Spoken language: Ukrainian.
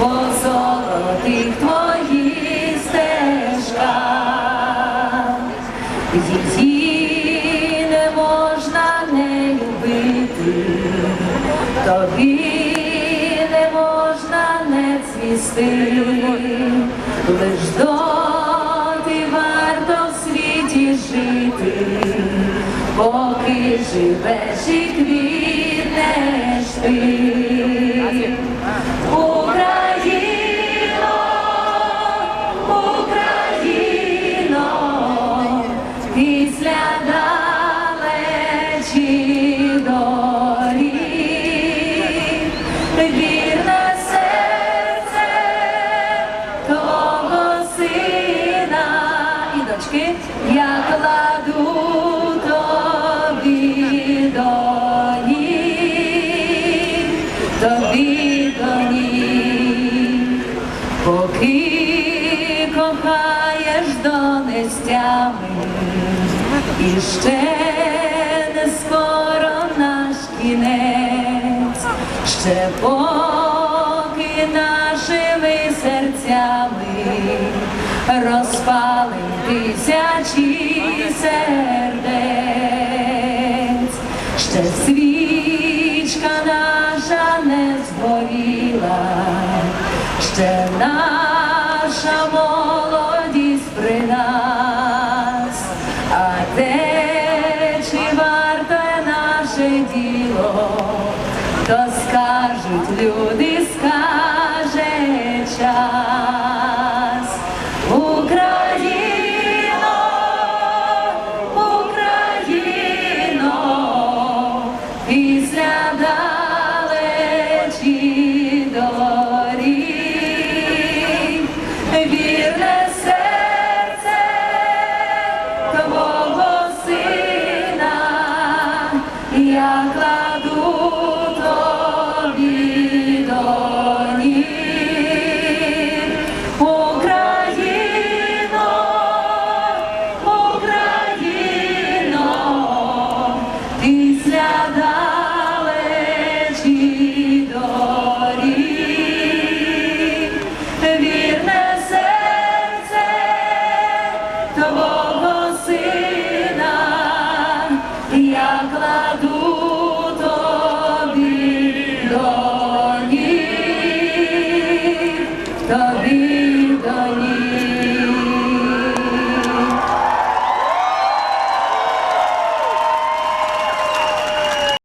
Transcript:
по золотих твоїх стежках. Її не можна не любити, тобі не можна не цвісти, лиш доти варто в світі жити, поки живеш і квітнеш ти. Я кладу тобі до ніг, тобі до ніг, поки кохаєш до нестями, і ще скоро наш кінець, ще поки нашими серцями розпалим тисячі сердець, ще свічка наша не згоріла, ще наша молодість наше діло, то скажуть люди, скаже час. Україно, Україно, після я кладу тобі. Україно, Україно, після вірне серце твого сина,